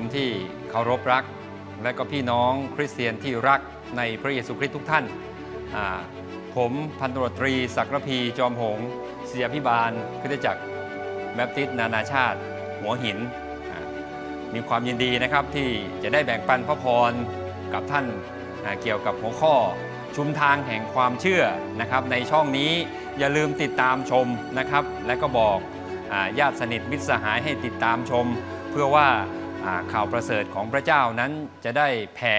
มที่เคารพรัก และก็พี่น้องคริสเตียนที่รักในพระเยซูคริสต์ทุกท่าน ผมพันตรตรีศักดิ์ระพีจอมหงส์เสียพิบาลคริสตจักรแบปติสนานาชาติ หัวหิน มีความยินดีนะครับที่จะได้แบ่งปันพระพรกับท่านเกี่ยวกับหัวข้อชุมทางแห่งความเชื่อนะครับ ในช่องนี้อย่าลืมติดตามชมนะครับ และก็บอกญาติสนิทมิตรสหายให้ติดตามชม เพื่อว่า ข่าวประเสริฐของพระเจ้านั้นจะได้แผ่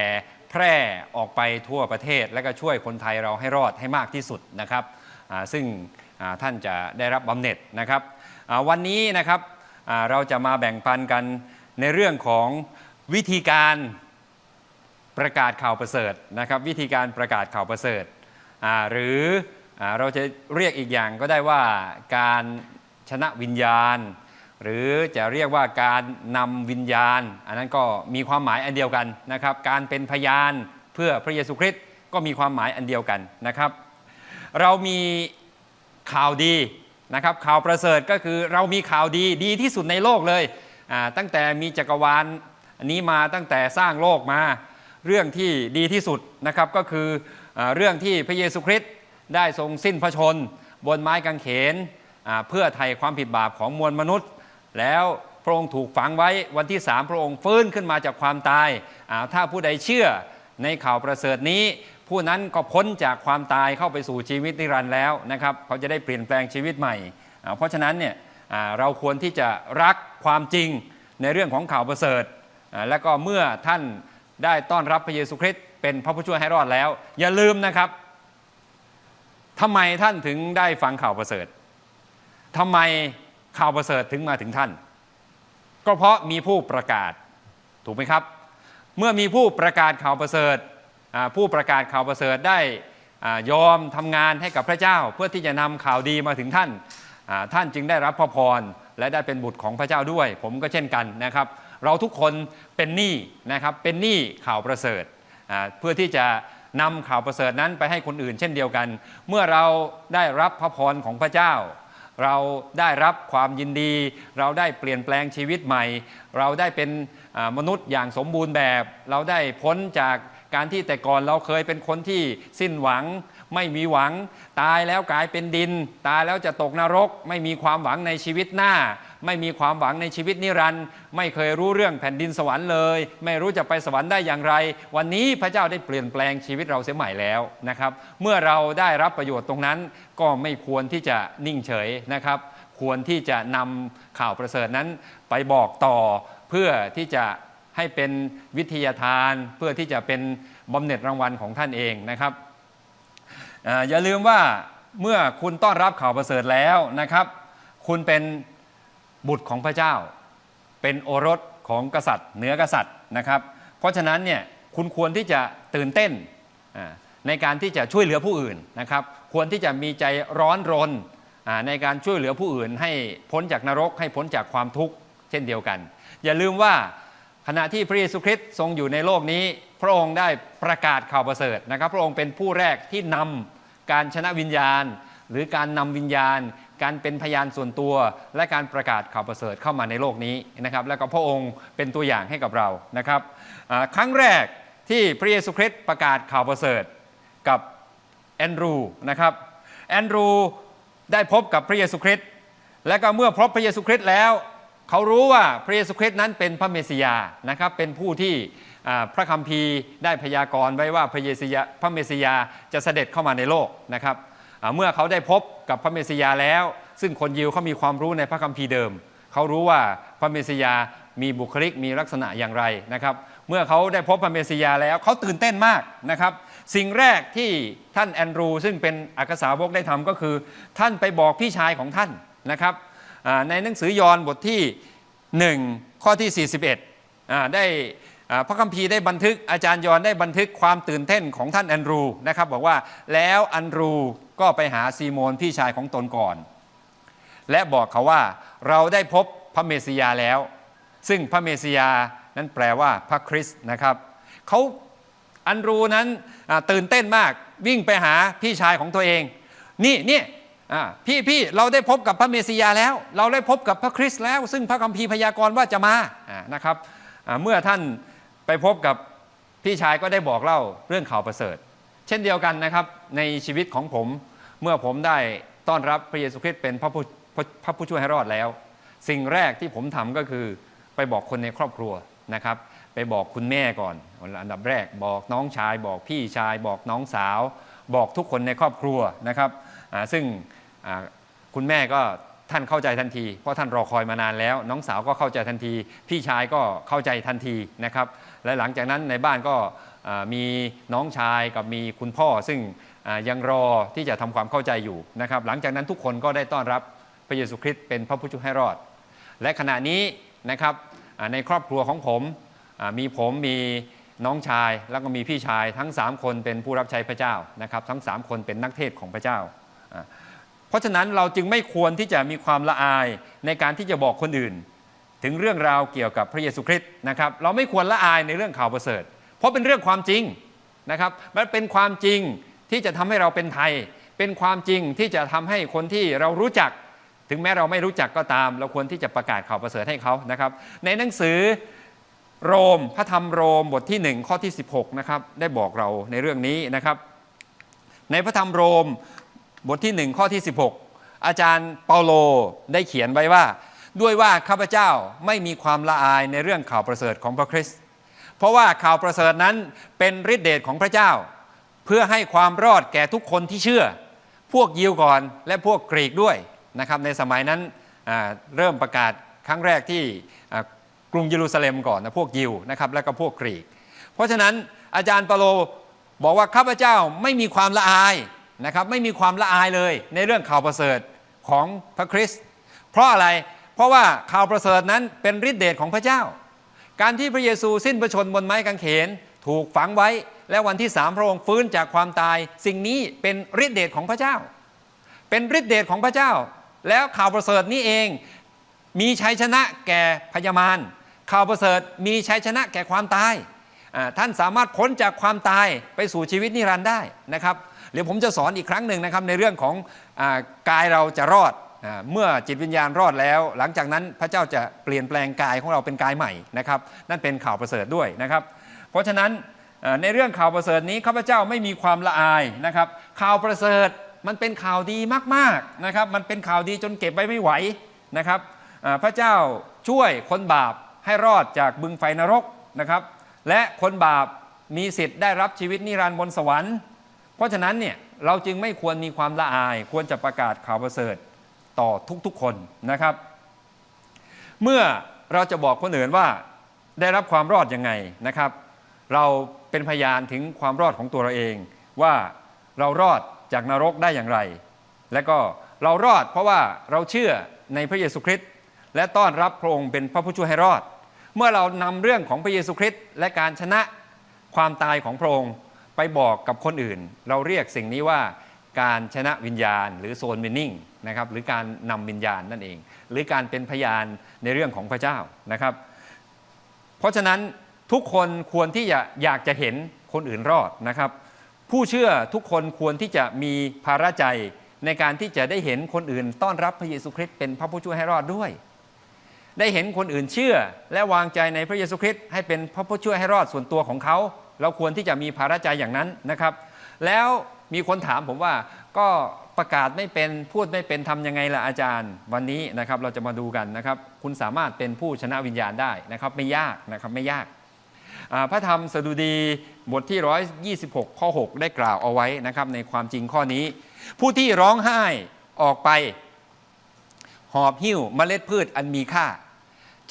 แพร่ออกไปทั่วประเทศ และก็ช่วยคนไทยเราให้รอดให้มากที่สุดนะครับซึ่งท่านจะได้รับบำเหน็จนะครับวันนี้นะครับเราจะมาแบ่งปันกันในเรื่องของวิธีการประกาศข่าวประเสริฐนะครับ วิธีการประกาศข่าวประเสริฐหรือเราจะเรียกอีกอย่างก็ได้ว่าการชนะวิญญาณ หรือจะเรียกว่าการนำวิญญาณ อันนั้นก็มีความหมายอันเดียวกันนะครับ การเป็นพยานเพื่อพระเยซูคริสต์ก็มีความหมายอันเดียวกันนะครับ เรามีข่าวดีนะครับ ข่าวประเสริฐก็คือเรามีข่าวดีดีที่สุดในโลกเลยตั้งแต่มีจักรวาลอันนี้มาตั้งแต่สร้างโลกมาเรื่องที่ดีที่สุดนะครับก็คืออเรื่องที่พระเยซูคริสต์ได้ทรงสิ้นพระชน บนไม้กางเขนเพื่อไถ่ความผิดบาปของมวลมนุษย์ แล้วพระองค์ถูกฝังไว้วันที่สามพระองค์ฟื้นขึ้นมาจากความตายถ้าผู้ใดเชื่อในข่าวประเสริฐนี้ ผู้นั้นก็พ้นจากความตายเข้าไปสู่ชีวิตนิรันดร์แล้วนะครับ เขาจะได้เปลี่ยนแปลงชีวิตใหม่ เพราะฉะนั้นเนี่ยเราควรที่จะรักความจริงในเรื่องของข่าวประเสริฐ และก็เมื่อท่านได้ต้อนรับพระเยซูคริสต์เป็นพระผู้ช่วยให้รอดแล้ว อย่าลืมนะครับทำไมท่านถึงได้ฟังข่าวประเสริฐทำไม ข่าวประเสริฐถึงมาถึงท่าน ก็เพราะมีผู้ประกาศถูกไหมครับ เมื่อมีผู้ประกาศข่าวประเสริฐผู้ประกาศข่าวประเสริฐได้ยอมทำงานให้กับพระเจ้า เพื่อที่จะนำข่าวดีมาถึงท่านท่านจึงได้รับพระพรและได้เป็นบุตรของพระเจ้าด้วย ผมก็เช่นกันนะครับ เราทุกคนเป็นหนี้นะครับเป็นหนี้ข่าวประเสริฐเพื่อที่จะนำข่าวประเสริฐนั้นไปให้คนอื่นเช่นเดียวกัน เมื่อเราได้รับพระพรของพระเจ้า เราได้รับความยินดี เราได้เปลี่ยนแปลงชีวิตใหม่ เราได้เป็นมนุษย์อย่างสมบูรณ์แบบ เราได้พ้นจากการที่แต่ก่อนเราเคยเป็นคนที่สิ้นหวัง ไม่มีหวัง ตายแล้วกลายเป็นดิน ตายแล้วจะตกนรก ไม่มีความหวังในชีวิตหน้า ไม่มีความหวังในชีวิตนิรันดร์ไม่เคยรู้เรื่องแผ่นดินสวรรค์เลย ไม่รู้จะไปสวรรค์ได้อย่างไร วันนี้พระเจ้าได้เปลี่ยนแปลงชีวิตเราเสียใหม่แล้วนะครับ เมื่อเราได้รับประโยชน์ตรงนั้นก็ไม่ควรที่จะนิ่งเฉยนะครับ ควรที่จะนำข่าวประเสริฐนั้นไปบอกต่อเพื่อที่จะให้เป็นวิทยาทานเพื่อที่จะเป็นบำเหน็จรางวัลของท่านเองนะครับออย่าลืมว่าเมื่อคุณต้อนรับข่าวประเสริฐแล้วนะครับ คุณเป็น บุตรของพระเจ้า เป็นโอรสของกษัตริย์ เหนือกษัตริย์นะครับ เพราะฉะนั้นเนี่ยคุณควรที่จะตื่นเต้นในการที่จะช่วยเหลือผู้อื่นนะครับ ควรที่จะมีใจร้อนรนในการช่วยเหลือผู้อื่น ให้พ้นจากนรกให้พ้นจากความทุกข์เช่นเดียวกัน อย่าลืมว่าขณะที่พระเยซูคริสต์ทรงอยู่ในโลกนี้ พระองค์ได้ประกาศข่าวประเสริฐนะครับ พระองค์เป็นผู้แรกที่นำการชนะวิญญาณ หรือการนำวิญญาณ การเป็นพยานส่วนตัว และการประกาศข่าวประเสริฐเข้ามาในโลกนี้นะครับ แล้วก็พระองค์เป็นตัวอย่างให้กับเรานะครับครั้งแรกที่พระเยซูคริสต์ประกาศข่าวประเสริฐกับแอนดรูนะครับแอนดรูได้พบกับพระเยซูคริสต์และก็เมื่อพบพระเยซูคริสต์แล้ว เขารู้ว่าพระเยซูคริสต์นั้นเป็นพระเมสสิยานะครับเป็นผู้ที่พระคัมภีร์ได้พยากรณ์ไว้ว่าพระเยสยาพระเมสสิยาจะเสด็จเข้ามาในโลกนะครับ เมื่อเขาได้พบกับพระเมสสิยาแล้ว ซึ่งคนยิวเขามีความรู้ในพระคัมภีร์เดิม เขารู้ว่าพระเมสสิยามีบุคลิกมีลักษณะอย่างไรนะครับ เมื่อเขาได้พบพระเมสสิยาแล้วเขาตื่นเต้นมากนะครับ สิ่งแรกที่ท่านแอนดรู ซึ่งเป็นอักษาวกได้ทำก็คือ ท่านไปบอกพี่ชายของท่านนะครับในหนังสือยอห์นบทที่ 1 ข้อที่ 41อ่าได้ พระคัมภีร์ได้บันทึกอาจารย์ยอนได้บันทึกความตื่นเต้นของท่านแอนดรูนะครับบอกว่าแล้วแอนดรูก็ไปหาซีโมนพี่ชายของตนก่อน และบอกเขาว่าเราได้พบพระเมสยาแล้ว ซึ่งพระเมสยานั้นแปลว่าพระคริสต์นะครับเขาอันรูนั้นตื่นเต้นมากวิ่งไปหาพี่ชายของตัวเอง นี่นี่พี่พี่เราได้พบกับพระเมสสิยาแล้ว เราได้พบกับพระคริสต์แล้ว ซึ่งพระคัมภีร์พยากรณ์ว่าจะมานะครับเมื่อท่าน ไปพบกับพี่ชายก็ได้บอกเล่าเรื่องข่าวประเสริฐ เช่นเดียวกันนะครับในชีวิตของผมเมื่อผมได้ต้อนรับพระเยซูคริสต์เป็นพระผู้พระพระผู้ช่วยให้รอดแล้ว สิ่งแรกที่ผมทำก็คือไปบอกคนในครอบครัวนะครับ ไปบอกคุณแม่ก่อนอันดับแรกบอกน้องชาย บอกพี่ชาย บอกน้องสาว บอกทุกคนในครอบครัวนะครับซึ่งคุณแม่ก็ท่านเข้าใจทันที เพราะท่านรอคอยมานานแล้ว น้องสาวก็เข้าใจทันที พี่ชายก็เข้าใจทันทีนะครับ และหลังจากนั้นในบ้านก็มีน้องชายกับมีคุณพ่อ ซึ่งยังรอที่จะทำความเข้าใจอยู่นะครับ หลังจากนั้นทุกคนก็ได้ต้อนรับพระเยซูคริสต์เป็นพระผู้ช่วยให้รอด และขณะนี้นะครับในครอบครัวของผมมีผมมีน้องชายแล้วก็มีพี่ชายทั้ง 3 คนเป็นผู้รับใช้พระเจ้านะครับ ทั้ง 3 คนเป็นนักเทศของพระเจ้า เพราะฉะนั้นเราจึงไม่ควรที่จะมีความละอายในการที่จะบอกคนอื่น ถึงเรื่องราวเกี่ยวกับพระเยซูคริสต์นะครับเราไม่ควรละอายในเรื่องข่าวประเสริฐ เพราะเป็นเรื่องความจริงนะครับมันเป็นความจริงที่จะทำให้เราเป็นไทย เป็นความจริงที่จะทำให้คนที่เรารู้จัก ถึงแม้เราไม่รู้จักก็ตาม เราควรที่จะประกาศข่าวประเสริฐให้เขานะครับในหนังสือโรมพระธรรมโรมบทที่ 1 ข้อที่ 16นะครับได้บอกเราในเรื่องนี้นะครับ ในพระธรรมโรมบทที่ 1 ข้อที่ 16 อาจารย์เปาโลได้เขียนไว้ว่า ด้วยว่าข้าพเจ้าไม่มีความละอายในเรื่องข่าวประเสริฐของพระคริสต์เพราะว่าข่าวประเสริฐนั้นเป็นฤทธิเดชของพระเจ้า เพื่อให้ความรอดแก่ทุกคนที่เชื่อ พวกยิวก่อนและพวกกรีกด้วยนะครับในสมัยนั้นเริ่มประกาศครั้งแรกที่กรุงเยรูซาเล็มก่อนนะพวกยิวนะครับแล้วก็พวกกรีก เพราะฉะนั้นอาจารย์เปโลบอกว่าข้าพเจ้าไม่มีความละอายนะครับไม่มีความละอายเลยในเรื่องข่าวประเสริฐของพระคริสต์เพราะอะไร เพราะว่าข่าวประเสริฐนั้นเป็นฤทธิเดชของพระเจ้า การที่พระเยซูสิ้นพระชนม์บนไม้กางเขนถูกฝังไว้ และวันที่สามพระองค์ฟื้นจากความตาย สิ่งนี้เป็นฤทธิเดชของพระเจ้า เป็นฤทธิเดชของพระเจ้า แล้วข่าวประเสริฐนี้เองมีชัยชนะแก่พญามารข่าวประเสริฐมีชัยชนะแก่ความตาย ท่านสามารถพ้นจากความตายไปสู่ชีวิตนิรันดร์ได้นะครับ เดี๋ยวผมจะสอนอีกครั้งหนึ่งนะครับในเรื่องของอกายเราจะรอด เมื่อจิตวิญญาณรอดแล้ว หลังจากนั้นพระเจ้าจะเปลี่ยนแปลงกายของเราเป็นกายใหม่นะครับนั่นเป็นข่าวประเสริฐด้วยนะครับ เพราะฉะนั้นในเรื่องข่าวประเสริฐนี้ข้าพเจ้าไม่มีความละอายนะครับ ข่าวประเสริฐมันเป็นข่าวดีมากๆนะครับ มันเป็นข่าวดีจนเก็บไว้ไม่ไหวนะครับพระเจ้าช่วยคนบาปให้รอดจากบึงไฟนรกนะครับ และคนบาปมีสิทธิ์ได้รับชีวิตนิรันดร์บนสวรรค์ เพราะฉะนั้นเนี่ยเราจึงไม่ควรมีความละอาย ควรจะประกาศข่าวประเสริฐ ต่อทุกๆคนนะครับ เมื่อเราจะบอกคนอื่นว่าได้รับความรอดยังไงนะครับ เราเป็นพยานถึงความรอดของตัวเราเอง ว่าเรารอดจากนรกได้อย่างไร และก็เรารอดเพราะว่าเราเชื่อในพระเยซูคริสต์และต้อนรับพระองค์เป็นพระผู้ช่วยให้รอด เมื่อเรานำเรื่องของพระเยซูคริสต์และการชนะความตายของพระองค์ไปบอกกับคนอื่น เราเรียกสิ่งนี้ว่าการชนะวิญญาณหรือโซนวินนิ่ง นะครับหรือการนำวิญญาณนั่นเอง หรือการเป็นพยานในเรื่องของพระเจ้านะครับ เพราะฉะนั้นทุกคนควรที่จะอยากจะเห็นคนอื่นรอดนะครับ ผู้เชื่อทุกคนควรที่จะมีภาระใจในการที่จะได้เห็นคนอื่น ต้อนรับพระเยซูคริสต์เป็นพระผู้ช่วยให้รอดด้วย ได้เห็นคนอื่นเชื่อ และวางใจในพระเยซูคริสต์ให้เป็นพระผู้ช่วยให้รอดส่วนตัวของเขา เราควรที่จะมีภาระใจอย่างนั้นนะครับ แล้วมีคนถามผมว่าก็ ประกาศไม่เป็นพูดไม่เป็นทำยังไงล่ะอาจารย์ วันนี้นะครับเราจะมาดูกันนะครับ คุณสามารถเป็นผู้ชนะวิญญาณได้นะครับ ไม่ยากนะครับไม่ยาก พระธรรมสดุดีบทที่ 126 ข้อ 6 ได้กล่าวเอาไว้นะครับ ในความจริงข้อนี้ ผู้ที่ร้องไห้ออกไป หอบหิ้วเมล็ดพืชอันมีค่า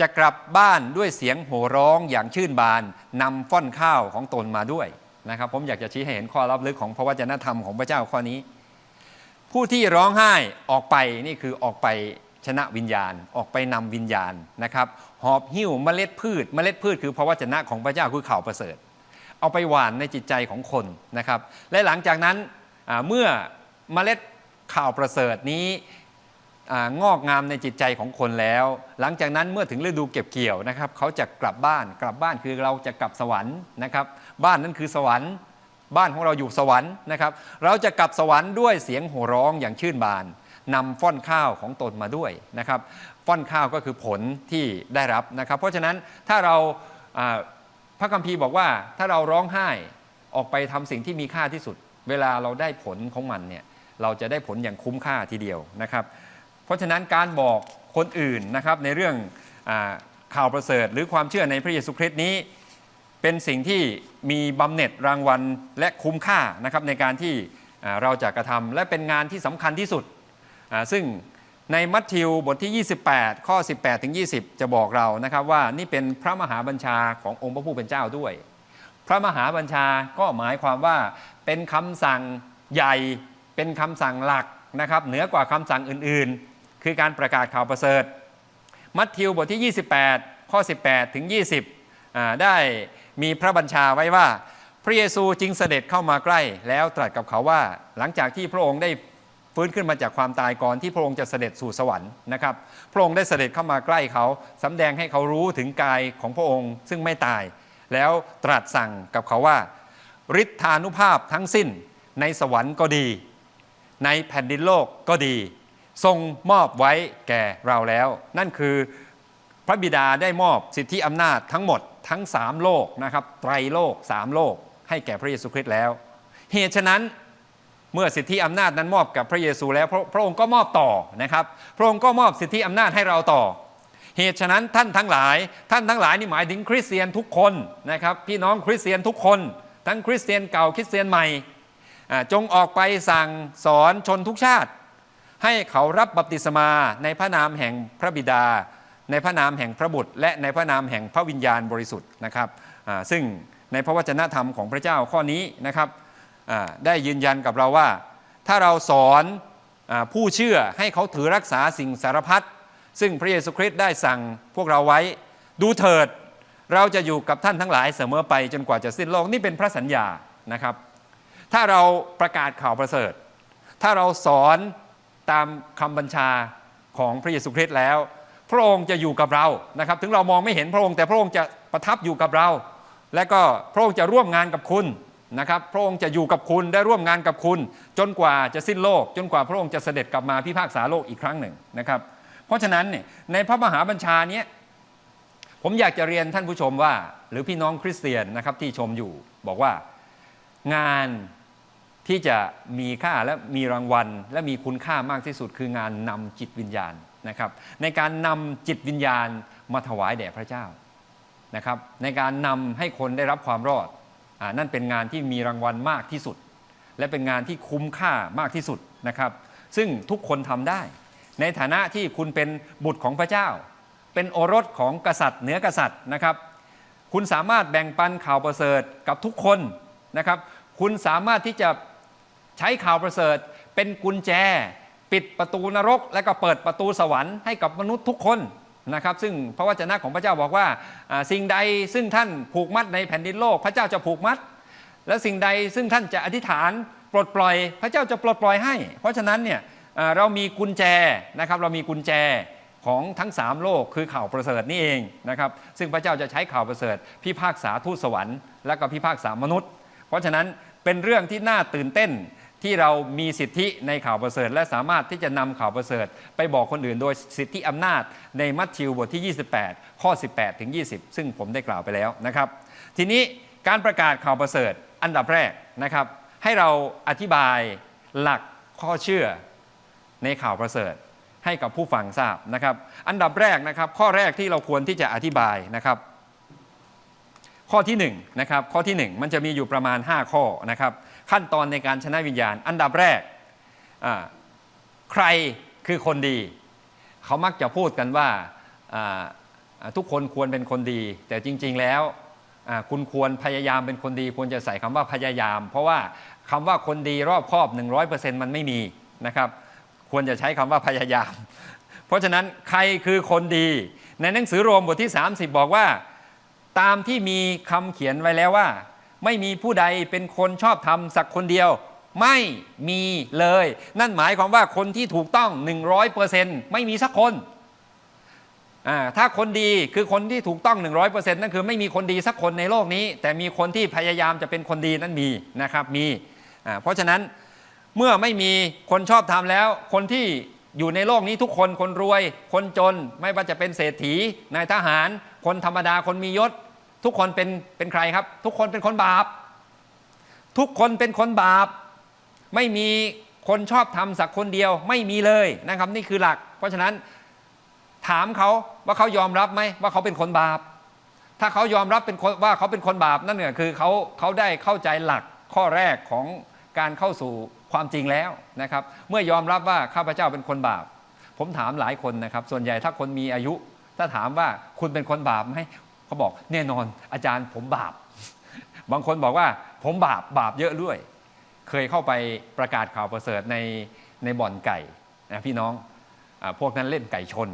จะกลับบ้านด้วยเสียงโห่ร้องอย่างชื่นบานนำฟ่อนข้าวของตนมาด้วยนะครับ ผมอยากจะชี้ให้เห็นข้อรับลึกของพระวจนะธรรมของพระเจ้าข้อนี้ ผู้ที่ร้องไห้ออกไปนี่คือออกไปชนะวิญญาณออกไปนำวิญญาณนะครับหอบหิ้วเมล็ดพืช เมล็ดพืชคือพระวจนะของพระเจ้าคือข่าวประเสริฐ เอาไปหวานในจิตใจของคนนะครับและหลังจากนั้นเมื่อเมล็ดข่าวประเสริฐนี้องอกงามในจิตใจของคนแล้ว หลังจากนั้นเมื่อถึงฤดูเก็บเกี่ยวนะครับเขาจะกลับบ้านกลับบ้านคือเราจะกลับสวรรค์นะครับบ้านนั้นคือสวรรค์ บ้านของเราอยู่สวรรค์นะครับ เราจะกลับสวรรค์ด้วยเสียงโห่ร้องอย่างชื่นบานนำฟ้อนข้าวของตนมาด้วยนะครับฟ้อนข้าวก็คือผลที่ได้รับนะครับ เพราะฉะนั้นถ้าเราพระคัมภีร์บอกว่าถ้าเราร้องไห้ออกไปทำสิ่งที่มีค่าที่สุด เวลาเราได้ผลของมันเนี่ยเราจะได้ผลอย่างคุ้มค่าทีเดียวนะครับ เพราะฉะนั้นการบอกคนอื่นนะครับในเรื่องอข่าวประเสริฐหรือความเชื่อในพระเยซูคริสต์นี้ เป็นสิ่งที่มีบำเหน็จรางวัลและคุ้มค่านะครับในการที่เราจะกระทำและเป็นงานที่สำคัญที่สุด ซึ่งในมัทธิวบทที่ 28 ข้อ 18 ถึง 20 จะบอกเรานะครับว่านี่เป็นพระมหาบัญชาขององค์พระผู้เป็นเจ้าด้วย พระมหาบัญชาก็หมายความว่าเป็นคำสั่งใหญ่เป็นคำสั่งหลักนะครับเหนือกว่าคำสั่งอื่นๆ คือการประกาศข่าวประเสริฐ มัทธิวบทที่ 28 ข้อ 18 ถึง 20ได้ มีพระบัญชาไว้ว่า พระเยซูจึงเสด็จเข้ามาใกล้ แล้วตรัสกับเขาว่า หลังจากที่พระองค์ได้ฟื้นขึ้นมาจากความตายก่อนที่พระองค์จะเสด็จสู่สวรรค์นะครับ พระองค์ได้เสด็จเข้ามาใกล้เขาสำแดงให้เขารู้ถึงกายของพระองค์ซึ่งไม่ตาย แล้วตรัสสั่งกับเขาว่าฤทธานุภาพทั้งสิ้นในสวรรค์ก็ดี ในแผ่นดินโลกก็ดี ทรงมอบไว้แก่เราแล้ว นั่นคือพระบิดาได้มอบสิทธิอำนาจทั้งหมด ทั้ง3โลกนะครับไตรโลก3โลก ให้แก่พระเยซูคริสต์แล้ว เหตุฉะนั้นเมื่อสิทธิอำนาจนั้นมอบกับพระเยซูแล้วพระพระองค์ก็มอบต่อนะครับ พระองค์ก็มอบสิทธิอำนาจให้เราต่อ เหตุฉะนั้นท่านทั้งหลาย ท่านทั้งหลายนี่หมายถึงคริสเตียนทุกคนนะครับ พี่น้องคริสเตียนทุกคน ทั้งคริสเตียนเก่าคริสเตียนใหม่จงออกไปสั่งสอนชนทุกชาติ ให้เขารับบัพติศมาในพระนามแห่งพระบิดา ในพระนามแห่งพระบุตร และในพระนามแห่งพระวิญญาณบริสุทธิ์นะครับซึ่งในพระวจนะธรรมของพระเจ้าข้อนี้นะครับได้ยืนยันกับเราว่า ถ้าเราสอนอผู้เชื่อให้เขาถือรักษาสิ่งสารพัดซึ่งพระเยซูคริสต์ได้สั่งพวกเราไว้ ดูเถิดเราจะอยู่กับท่านทั้งหลายเสมอไปจนกว่าจะสิ้นโลกนี่เป็นพระสัญญานะครับ ถ้าเราประกาศข่าวประเสริฐ ถ้าเราสอนตามคำบัญชาของพระเยซูคริสต์แล้ว พระองค์จะอยู่กับเรานะครับ ถึงเรามองไม่เห็นพระองค์แต่พระองค์จะประทับอยู่กับเรา และก็พระองค์จะร่วมงานกับคุณนะครับ พระองค์จะอยู่กับคุณได้ร่วมงานกับคุณ จนกว่าจะสิ้นโลก จนกว่าพระองค์จะเสด็จกลับมาพิพากษาโลกอีกครั้งหนึ่งนะครับ เพราะฉะนั้นเนี่ยในพระมหาบัญชาเนี้ยผมอยากจะเรียนท่านผู้ชมว่า หรือพี่น้องคริสเตียนนะครับที่ชมอยู่บอกว่างานที่จะมีค่าและมีรางวัล และมีคุณค่ามากที่สุดคืองานนำจิตวิญญาณ นะครับในการนำจิตวิญญาณมาถวายแด่พระเจ้านะครับในการนำให้คนได้รับความรอดอนั่นเป็นงานที่มีรางวัลมากที่สุด และเป็นงานที่คุ้มค่ามากที่สุดนะครับ ซึ่งทุกคนทำได้ ในฐานะที่คุณเป็นบุตรของพระเจ้า เป็นโอรสของกษัตริย์เหนือกษัตริย์นะครับ คุณสามารถแบ่งปันข่าวประเสริฐกับทุกคนนะครับ คุณสามารถที่จะใช้ข่าวประเสริฐเป็นกุญแจ ปิดประตูนรก และก็เปิดประตูสวรรค์ให้กับมนุษย์ทุกคนนะครับ ซึ่งพระวจนะของพระเจ้าบอกว่าสิ่งใดซึ่งท่านผูกมัดในแผ่นดินโลก พระเจ้าจะผูกมัด และสิ่งใดซึ่งท่านจะอธิษฐานปลดปล่อย พระเจ้าจะปลดปล่อยให้ เพราะฉะนั้นเนี่ยเรามีกุญแจนะครับเรามีกุญแจของทั้ง 3 โลกคือข่าวประเสริฐนี่เองนะครับซึ่งพระเจ้าจะใช้ข่าวประเสริฐ พิพากษาทูตสวรรค์และก็พิพากษามนุษย์ เพราะฉะนั้นเป็นเรื่องที่น่าตื่นเต้น ที่เรามีสิทธิในข่าวประเสริฐ และสามารถที่จะนำข่าวประเสริฐ ไปบอกคนอื่นโดยสิทธิอำนาจในมัทธิวบทที่ 28 ข้อ 18 ถึง 20 ซึ่งผมได้กล่าวไปแล้วนะครับ ทีนี้การประกาศข่าวประเสริฐอันดับแรกนะครับ ให้เราอธิบายหลักข้อเชื่อในข่าวประเสริฐ ให้กับผู้ฟังทราบนะครับ อันดับแรกนะครับ ข้อแรกที่เราควรที่จะอธิบายนะครับ ข้อที่1นงนะครับข้อที่ 1 มันจะมีอยู่ประมาณ 5 ข้อนะครับ ขั้นตอนในการชนะวิญญาณ อันดับแรกใครคือคนดี เขามักจะพูดกันว่าทุกคนควรเป็นคนดี แต่จริง ๆ แล้วคุณควรพยายามเป็นคนดี ควรจะใส่คำว่าพยายาม เพราะว่าคำว่าคนดีรอบครอบ 100%มันไม่มีนะครับควรจะใช้คำว่าพยายาม เพราะฉะนั้นใครคือคนดี ในหนังสือโรมบทที่ 30 บอกว่า ตามที่มีคำเขียนไว้แล้วว่า ไม่มีผู้ใดเป็นคนชอบทำสักคนเดียว ไม่มีเลย นั่นหมายความว่าคนที่ถูกต้อง 100%ไม่มีสักคนถ้าคนดีคือคนที่ถูกต้อง 100%นั่นคือไม่มีคนดีสักคนในโลกนี้ แต่มีคนที่พยายามจะเป็นคนดีนั้นมีนะครับมีเพราะฉะนั้นเมื่อไม่มีคนชอบทำแล้ว คนที่อยู่ในโลกนี้ทุกคนคนรวย คนจนไม่ว่าจะเป็นเศรษฐีนายทหาร คนธรรมดาคนมียศ ทุกคนเป็นเป็นใครครับ ทุกคนเป็นคนบาป ทุกคนเป็นคนบาป ไม่มีคนชอบทำสักคนเดียวไม่มีเลยนะครับ นี่คือหลัก เพราะฉะนั้นถามเขาว่าเขายอมรับไหมว่าเขาเป็นคนบาป ถ้าเขายอมรับเป็นคนว่าเขาเป็นคนบาปนั่นเนี่ยคือเขาเขาได้เข้าใจหลักข้อแรกของการเข้าสู่ความจริงแล้วนะครับ เมื่อยอมรับว่าข้าพเจ้าเป็นคนบาป ผมถามหลายคนนะครับ ส่วนใหญ่ถ้าคนมีอายุ ถ้าถามว่าคุณเป็นคนบาปไหม เขาบอกแน่นอนอาจารย์ผมบาป บางคนบอกว่าผมบาปบาปเยอะด้วย เคยเข้าไปประกาศข่าวประเสริฐในในบ่อนไก่นะพี่น้องอพวกนั้นเล่นไก่ชน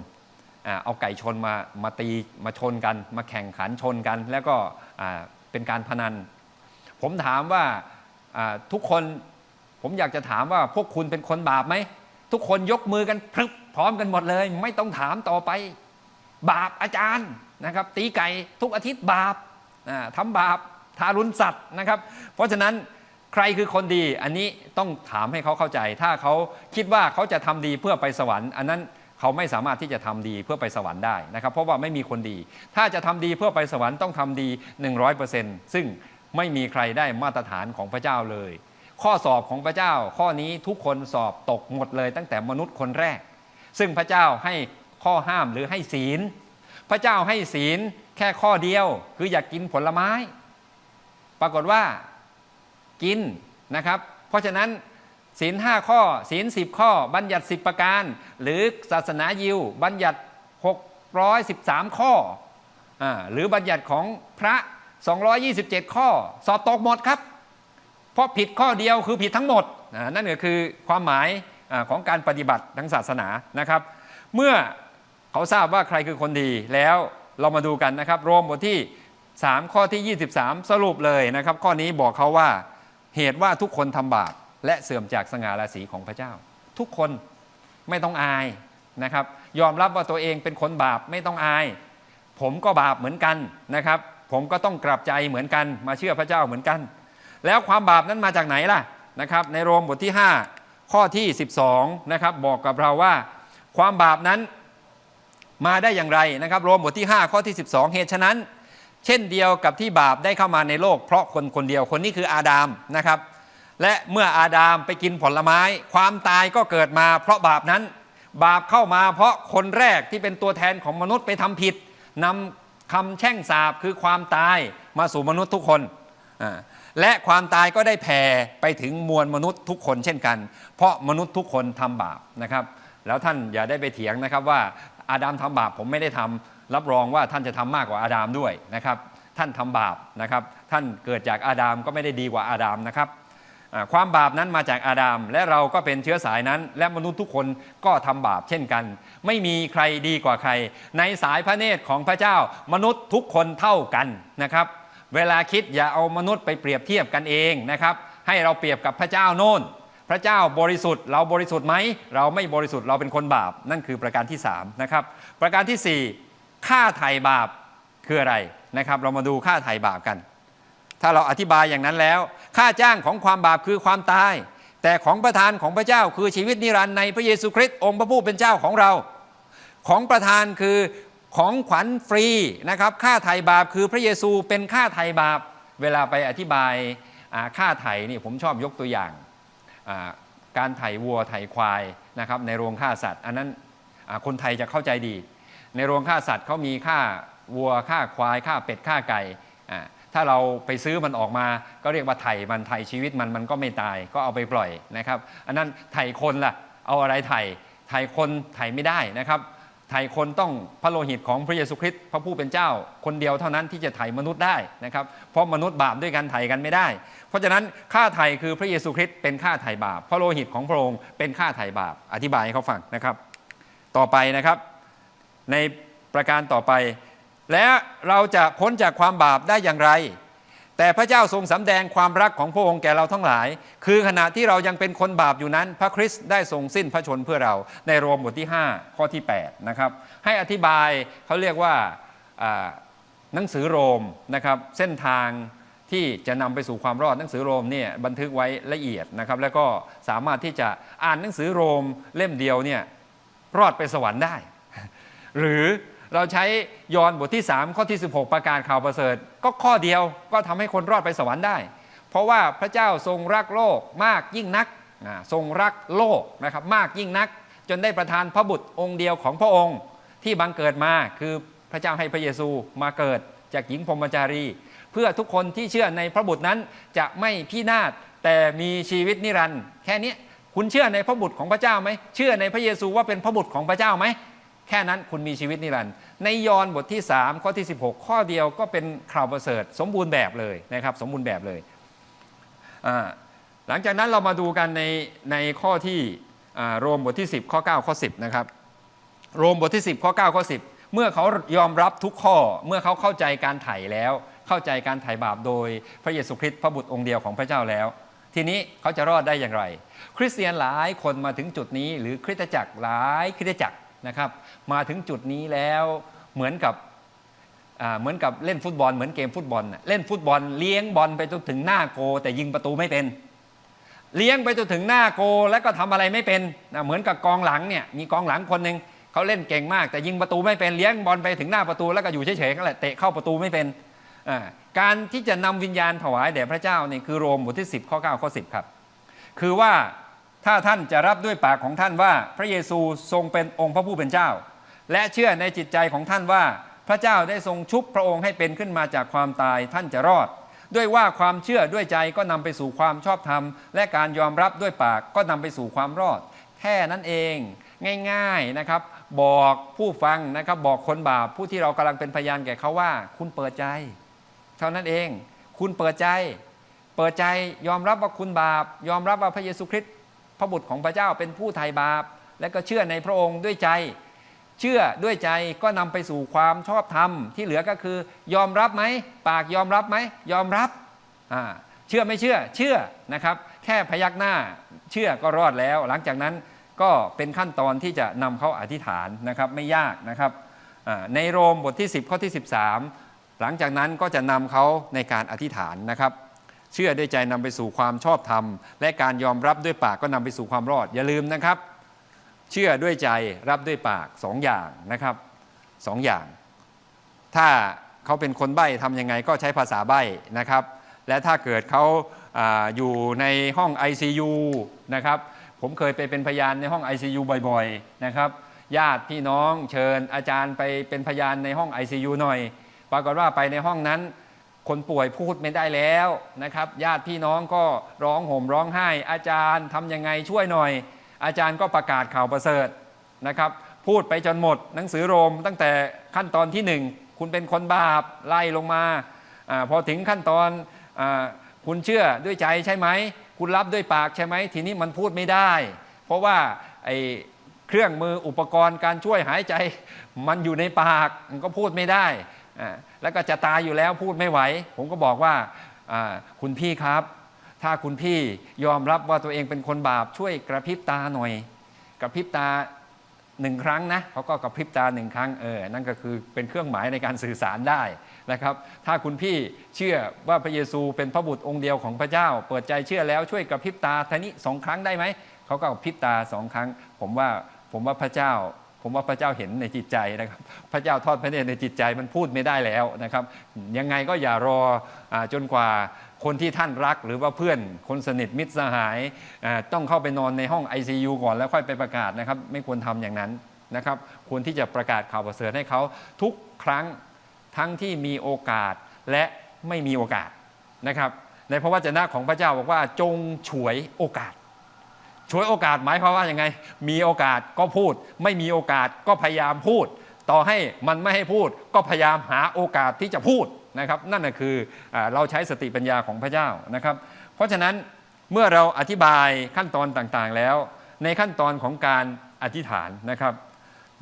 อเอาไก่ชนมามาตีมาชนกัน มาแข่งขันชนกัน แล้วก็เป็นการพนัน ผมถามว่าทุกคนผมอยากจะถามว่าพวกคุณเป็นคนบาปไหม ทุกคนยกมือกันพรึบพร้อมกันหมดเลย ไม่ต้องถามต่อไป บาปอาจารย์นะครับตีไก่ทุกอาทิตย์บาปอ่าทำบาปทารุณสัตว์นะครับ เพราะฉะนั้นใครคือคนดีอันนี้ต้องถามให้เขาเข้าใจ ถ้าเขาคิดว่าเขาจะทำดีเพื่อไปสวรรค์ อันนั้นเขาไม่สามารถที่จะทำดีเพื่อไปสวรรค์ได้นะครับ เพราะว่าไม่มีคนดี ถ้าจะทำดีเพื่อไปสวรรค์ต้องทำดี 100%ซึ่งไม่มีใครได้มาตรฐานของพระเจ้าเลย ข้อสอบของพระเจ้า ข้อนี้ทุกคนสอบตกหมดเลย ตั้งแต่มนุษย์คนแรก ซึ่งพระเจ้าให้ ข้อห้ามหรือให้ศีล พระเจ้าให้ศีลแค่ข้อเดียวคืออยากกินผลไม้ ปรากฏว่ากินนะครับ เพราะฉะนั้นศีลห้าข้อศีลสิบข้อ บัญญัติสิบประการ หรือศาสนายิว บัญญัติ 613 ข้ออาหรือบัญญัติของพระ 227 ข้อ สอบตกหมดครับ เพราะผิดข้อเดียวคือผิดทั้งหมด นั่นก็คือความหมายอของการปฏิบัติทางศาสนานะครับ เมื่อ เขาทราบว่าใครคือคนดีแล้วเรามาดูกันนะครับ โรมบทที่ 3 ข้อที่ 23 สรุปเลยนะครับ ข้อนี้บอกเขาว่าเหตุว่าทุกคนทำบาปและเสื่อมจากสง่าราศีของพระเจ้า ทุกคนไม่ต้องอายนะครับ ยอมรับว่าตัวเองเป็นคนบาปไม่ต้องอาย ผมก็บาปเหมือนกันนะครับ ผมก็ต้องกลับใจเหมือนกันมาเชื่อพระเจ้าเหมือนกัน แล้วความบาปนั้นมาจากไหนล่ะนะครับ ในโรมบทที่ 5 ข้อที่ 12นะครับบอกกับเราว่า ความบาปนั้น มาได้อย่างไรนะครับโรมบทที่ 5 ข้อที่ 12 เหตุฉะนั้น เช่นเดียวกับที่บาปได้เข้ามาในโลก เพราะคนคนเดียวคนนี้คืออาดามนะครับ และเมื่ออาดามไปกินผลไม้ ความตายก็เกิดมา เพราะบาปนั้น บาปเข้ามาเพราะคนแรกที่เป็นตัวแทนของมนุษย์ไปทำผิดนำคำแช่งสาบคือความตายมาสู่มนุษย์ทุกคนอ่าและความตายก็ได้แผ่ไปถึงมวลมนุษย์ทุกคนเช่นกัน เพราะมนุษย์ทุกคนทำบาปนะครับ แล้วท่านอย่าได้ไปเถียงนะครับว่า อาดามทำบาปผมไม่ได้ทำรับรองว่าท่านจะทำมากกว่าอาดามด้วยนะครับ ท่านทำบาปนะครับ ท่านเกิดจากอาดามก็ไม่ได้ดีกว่าอาดามนะครับความบาปนั้นมาจากอาดัมและเราก็เป็นเชื้อสายนั้น และมนุษย์ทุกคนก็ทำบาปเช่นกัน ไม่มีใครดีกว่าใคร ในสายพระเนตรของพระเจ้ามนุษย์ทุกคนเท่ากันนะครับ เวลาคิดอย่าเอามนุษย์ไปเปรียบเทียบกันเองนะครับ ให้เราเปรียบกับพระเจ้าโน่น พระเจ้าบริสุทธิ์เราบริสุทธิ์ไหมเราไม่บริสุทธิ์เราเป็นคนบาป นั่นคือประการที่สามนะครับประการที่สี่ค่าไถ่บาปคืออะไรนะครับ เรามาดูค่าไถ่บาปกัน ถ้าเราอธิบายอย่างนั้นแล้ว ค่าจ้างของความบาปคือความตาย แต่ของประทานของพระเจ้าคือชีวิตนิรันดร์ในพระเยซูคริสต์องค์พระผู้เป็นเจ้าของเรา ของประทานคือของขวัญฟรีนะครับค่าไถ่บาปคือพระเยซูเป็นค่าไถ่บาป เวลาไปอธิบายค่าไถ่นี่ผมชอบยกตัวอย่าง การไถวัวไถควายนะครับในโรงฆ่าสัตว์ อันนั้นคนไทยจะเข้าใจดี ในโรงฆ่าสัตว์เขามีค่าวัวค่าควายค่าเป็ดค่าไก่ถ้าเราไปซื้อมันออกมาก็เรียกว่าไถมันไถชีวิตมันมันก็ไม่ตายก็เอาไปปล่อยนะครับ อันนั้นไถคนล่ะเอาอะไรไถไถคนไถไม่ได้นะครับ ถ่คนต้องพระโลหิตของพระเยซูคริสต์พระผู้เป็นเจ้า คนเดียวเท่านั้นที่จะไถ่มนุษย์ได้นะครับเพราะมนุษย์บาปด้วยกันไถ่กันไม่ได้ เพราะฉะนั้นค่าไถ่คือพระเยซูคริสต์เป็นค่าไถ่บาป พระโลหิตของพระองค์เป็นค่าไถ่บาป อธิบายให้เขาฟังนะครับ ต่อไปนะครับ ในประการต่อไป และเราจะพ้นจากความบาปได้อย่างไร แต่พระเจ้าทรงสำแดงความรักของพระองค์แก่เราทั้งหลาย คือขณะที่เรายังเป็นคนบาปอยู่นั้น พระคริสต์ได้ทรงสิ้นพระชนเพื่อเราในโรมบทที่ 5 ข้อที่8นะครับให้อธิบายเขาเรียกว่าหนังสือโรมนะครับเส้นทางที่จะนำไปสู่ความรอดหนังสือโรมเนี่ยบันทึกไว้ละเอียดนะครับแล้วก็สามารถที่จะอ่านหนังสือโรมเล่มเดียวเนี่ยรอดไปสวรรค์ได้ หรือ เราใช้ยอห์นบทที่ 3 ข้อที่ 16 ประกาศข่าวประเสริฐ ก็ข้อเดียวก็ทำให้คนรอดไปสวรรค์ได้ เพราะว่าพระเจ้าทรงรักโลกมากยิ่งนักทรงรักโลกนะครับมากยิ่งนัก จนได้ประทานพระบุตรองค์เดียวของพระองค์ที่บังเกิดมาคือพระเจ้าให้พระเยซูมาเกิดจากหญิงพรมจารี เพื่อทุกคนที่เชื่อในพระบุตรนั้นจะไม่พินาศแต่มีชีวิตนิรันดร์แค่นี้คุณเชื่อในพระบุตรของพระเจ้าไหมเชื่อในพระเยซูว่าเป็นพระบุตรของพระเจ้าไหม แค่นั้นคุณมีชีวิตนิรันดร์ในยอห์นบทที่ 3 ข้อที่ 16 ข้อเดียวก็เป็นข่าวประเสริฐ สมบูรณ์แบบเลยนะครับสมบูรณ์แบบเลย หลังจากนั้นเรามาดูกันในในข้อที่โรมบทที่ 10 ข้อ 9 ข้อ 10 นะครับ โรมบทที่ 10 ข้อ 9 ข้อ 10 เมื่อเขายอมรับทุกข้อเมื่อเขาเข้าใจการไถ่แล้ว เข้าใจการไถ่บาปโดยพระเยซูคริสต์พระบุตรองค์เดียวของพระเจ้าแล้ว ทีนี้เขาจะรอดได้อย่างไร คริสเตียนหลายคนมาถึงจุดนี้ หรือคริสตจักรหลายคริสตจักร นะครับ มาถึงจุดนี้แล้วเหมือนกับเหมือนกับเล่นฟุตบอลเหมือนเกมฟุตบอลเล่นฟุตบอลเลี้ยงบอลไปจนถึงหน้าโก แต่ยิงประตูไม่เป็น เลี้ยงไปจนถึงหน้าโกแล้วก็ทำอะไรไม่เป็นนะเหมือนกับกองหลังเนี่ยมีกองหลังคนหนึ่งเขาเล่นเก่งมาก แต่ยิงประตูไม่เป็นเลี้ยงบอลไปถึงหน้าประตูแล้วก็อยู่เฉยๆก็แหละเตะเข้าประตูไม่เป็นการที่จะนำวิญญาณถวายแด่พระเจ้านี่คือโรมบทที่ 10 ข้อ9ข้อ10 ครับ คือว่า ถ้าท่านจะรับด้วยปากของท่านว่า พระเยซูทรงเป็นองค์พระผู้เป็นเจ้า และเชื่อในจิตใจของท่านว่า พระเจ้าได้ทรงชุบพระองค์ให้เป็นขึ้นมาจากความตายท่านจะรอด ด้วยว่าความเชื่อด้วยใจก็นำไปสู่ความชอบธรรม และการยอมรับด้วยปากก็นำไปสู่ความรอด แค่นั้นเองง่ายๆนะครับ บอกผู้ฟังนะครับ บอกคนบาปผู้ที่เรากำลังเป็นพยานแก่เขาว่า คุณเปิดใจ เท่านั้นเอง คุณเปิดใจ เปิดใจยอมรับว่าคุณบาป ยอมรับว่าพระเยซูคริสต์ พระบุตรของพระเจ้าเป็นผู้ไถ่บาป และก็เชื่อในพระองค์ด้วยใจ เชื่อด้วยใจก็นำไปสู่ความชอบธรรม ที่เหลือก็คือยอมรับไหมปากยอมรับไหมยอมรับเชื่อไม่เชื่อเชื่อนะครับ แค่พยักหน้าเชื่อก็รอดแล้ว หลังจากนั้นก็เป็นขั้นตอนที่จะนำเขาอธิษฐานนะครับไม่ยากนะครับในโรมบทที่ 10 ข้อที่ 13 หลังจากนั้นก็จะนำเขาในการอธิษฐานนะครับ เชื่อด้วยใจนำไปสู่ความชอบธรรม และการยอมรับด้วยปากก็นำไปสู่ความรอด อย่าลืมนะครับ เชื่อด้วยใจรับด้วยปากสองอย่างนะครับสองอย่าง ถ้าเขาเป็นคนใบ้ทำยังไงก็ใช้ภาษาใบ้นะครับ และถ้าเกิดเขาอาอยู่ในห้อง ICU นะครับผมเคยไปเป็นพยานในห้อง ICU บ่อยๆนะครับญาติพี่น้องเชิญอาจารย์ไปเป็นพยานในห้อง ICU หน่อย ปรากฏว่าไปในห้องนั้น คนป่วยพูดไม่ได้แล้วนะครับ ญาติพี่น้องก็ร้องห่มร้องไห้ อาจารย์ทำยังไงช่วยหน่อย อาจารย์ก็ประกาศข่าวประเสริฐนะครับ พูดไปจนหมด หนังสือโรมตั้งแต่ขั้นตอนที่หนึ่งคุณเป็นคนบาปไล่ลงมาอพอถึงขั้นตอนอคุณเชื่อด้วยใจใช่ไหม คุณรับด้วยปากใช่ไหม ทีนี้มันพูดไม่ได้ เพราะว่าไอ้เครื่องมืออุปกรณ์การช่วยหายใจ มันอยู่ในปากมันก็พูดไม่ได้ แล้วก็จะตายอยู่แล้วพูดไม่ไหว ผมก็บอกว่าคุณพี่ครับ ถ้าคุณพี่ยอมรับว่าตัวเองเป็นคนบาปช่วยกระพริบตาหน่อย กระพริบตาหนึ่งครั้งนะเขาก็กระพริบตาหนึ่งครั้งเออนั่นก็คือเป็นเครื่องหมายในการสื่อสารได้นะครับ ถ้าคุณพี่เชื่อว่าพระเยซูเป็นพระบุตรองค์เดียวของพระเจ้า เปิดใจเชื่อแล้วช่วยกระพริบตาทีนี้สองครั้งได้ไหมเขาก็กระพริบตาสองครั้ง ผมว่าผมว่าพระเจ้า ผมว่าพระเจ้าเห็นในจิตใจนะครับ พระเจ้าทอดพระเนตรในจิตใจมันพูดไม่ได้แล้วนะครับ ยังไงก็อย่ารออจนกว่าคนที่ท่านรักหรือว่าเพื่อนคนสนิทมิตรสหาย ต้องเข้าไปนอนในห้อง ICU ก่อนแล้วค่อยไปประกาศนะครับ ไม่ควรทำอย่างนั้นนะครับ ควรที่จะประกาศข่าวประเสริฐให้เขาทุกครั้งทั้งที่มีโอกาสและไม่มีโอกาสนะครับ ในพระวจนะของพระเจ้าบอกว่าจงฉวยโอกาส ช่วยโอกาสหมายความว่าย่างไง มีโอกาสก็พูด ไม่มีโอกาสก็พยายามพูด ต่อให้มันไม่ให้พูด ก็พยายามหาโอกาสที่จะพูดนะครับ นั่นคืออเราใช้สติปัญญาของพระเจ้านะครับ เพราะฉะนั้นเมื่อเราอธิบายขั้นตอนต่างๆแล้ว ในขั้นตอนของการอธิษฐานนะครับ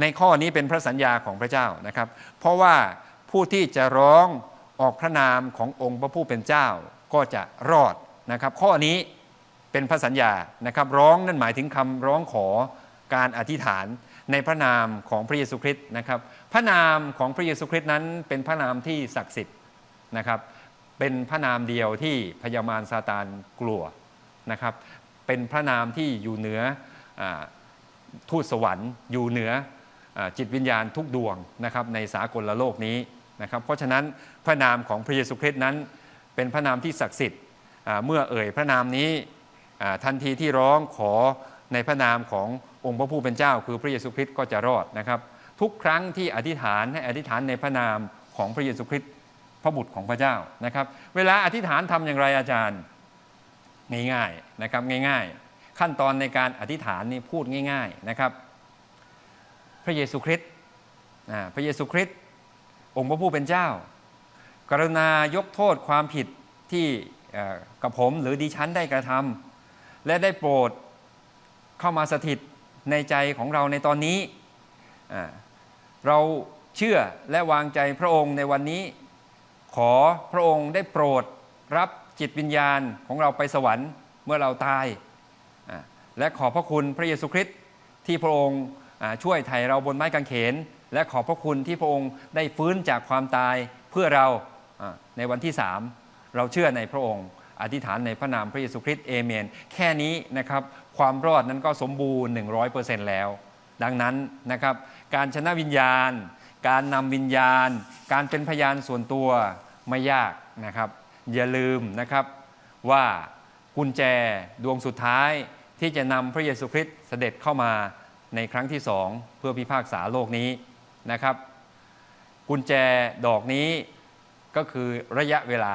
ในข้อนี้เป็นพระสัญญาของพระเจ้านะครับ เพราะว่าผู้ที่จะร้องออกพระนามขององค์พระผู้เป็นเจ้าก็จะรอดนะครับ ข้อนี้ เป็นพระสัญญานะครับร้องนั่นหมายถึงคำร้องขอการอธิษฐานในพระนามของพระเยซูคริสต์นะครับ พระนามของพระเยซูคริสต์นั้น เป็นพระนามที่ศักดิ์สิทธิ์นะครับ เป็นพระนามเดียวที่พยามารซาตานกลัวนะครับ เป็นพระนามที่อยู่เหนืออทูตสวรรค์ อยู่เหนืออจิตวิญญาณทุกดวงนะครับในสากลโลกนี้นะครับ เพราะฉะนั้นพระนามของพระเยซูคริสต์นั้น เป็นพระนามที่ศักดิ์สิทธิ์เมื่อเอ่ยพระนามนี้ ทันทีที่ร้องขอในพระนามขององค์พระผู้เป็นเจ้า คือพระเยซูคริสต์ก็จะรอดนะครับ ทุกครั้งที่อธิษฐานให้อธิษฐานในพระนามของพระเยซูคริสต์พระบุตรของพระเจ้านะครับ เวลาอธิษฐานทำอย่างไรอาจารย์ง่ายๆนะครับง่ายๆ ขั้นตอนในการอธิษฐานนี่พูดง่าย ๆนะครับ พระเยซูคริสต์พระเยซูคริสต์องค์พระผู้เป็นเจ้า กรุณายกโทษความผิดที่กับผมหรือดิฉันได้กระทำ และได้โปรดเข้ามาสถิตในใจของเราในตอนนี้ เราเชื่อและวางใจพระองค์ในวันนี้ ขอพระองค์ได้โปรดรับจิตวิญญาณของเราไปสวรรค์เมื่อเราตาย และขอบพระคุณพระเยซูคริสต์ที่พระองค์ช่วยไถ่เราบนไม้กางเขน และขอบพระคุณที่พระองค์ได้ฟื้นจากความตายเพื่อเราในวันที่สามเราเชื่อในพระองค์ อธิษฐานในพระนามพระเยซูคริสต์เอเมน แค่นี้นะครับความรอดนั้นก็สมบูรณ์ 100%แล้ว ดังนั้นนะครับการชนะวิญญาณ การนำวิญญาณ การเป็นพยานส่วนตัวไม่ยากนะครับ อย่าลืมนะครับว่ากุญแจดวงสุดท้ายที่จะนำพระเยซูคริสต์เสด็จเข้ามาในครั้งที่สองเพื่อพิพากษาโลกนี้นะครับ กุญแจดอกนี้ก็คือระยะเวลา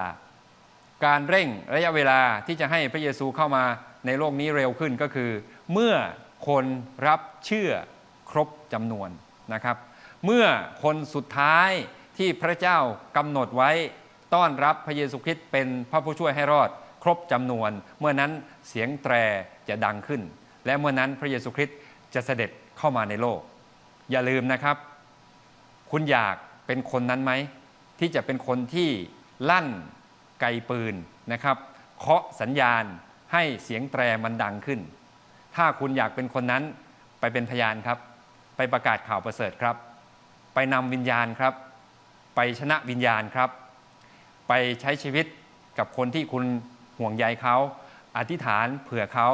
การเร่งระยะเวลาที่จะให้พระเยซูเข้ามาในโลกนี้เร็วขึ้นก็คือ เมื่อคนรับเชื่อครบจำนวนนะครับ เมื่อคนสุดท้ายที่พระเจ้ากำหนดไว้ต้อนรับพระเยซูคริสต์เป็นพระผู้ช่วยให้รอด ครบจำนวน เมื่อนั้นเสียงแตรจะดังขึ้น และเมื่อนั้นพระเยซูคริสต์จะเสด็จเข้ามาในโลก อย่าลืมนะครับ คุณอยากเป็นคนนั้นไหมที่จะเป็นคนที่ลั่น ไกปืนนะครับเคาะสัญญาณให้เสียงแตรมันดังขึ้น ถ้าคุณอยากเป็นคนนั้นไปเป็นพยานครับ ไปประกาศข่าวประเสริฐครับ ไปนำวิญญาณครับ ไปชนะวิญญาณครับ ไปใช้ชีวิตกับคนที่คุณห่วงใยเขา อธิษฐานเผื่อเขา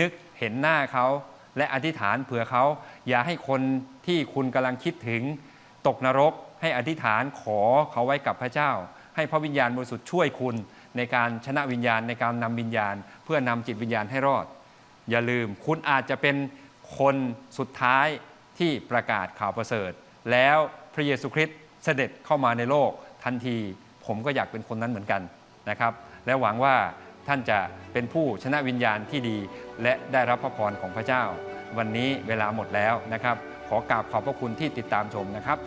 นึกเห็นหน้าเขา และอธิษฐานเผื่อเขา อย่าให้คนที่คุณกำลังคิดถึง ตกนรกให้อธิษฐานขอเขาไว้กับพระเจ้า ให้พระวิญญาณบริสุทธิ์ช่วยคุณในการชนะวิญญาณในการนำวิญญาณ เพื่อนำจิตวิญญาณให้รอด อย่าลืมคุณอาจจะเป็นคนสุดท้ายที่ประกาศข่าวประเสริฐ แล้วพระเยซูคริสต์เสด็จเข้ามาในโลกทันที ผมก็อยากเป็นคนนั้นเหมือนกันนะครับ และหวังว่าท่านจะเป็นผู้ชนะวิญญาณที่ดี และได้รับพระพรของพระเจ้า วันนี้เวลาหมดแล้วนะครับ ขอกราบขอบพระคุณที่ติดตามชมนะครับ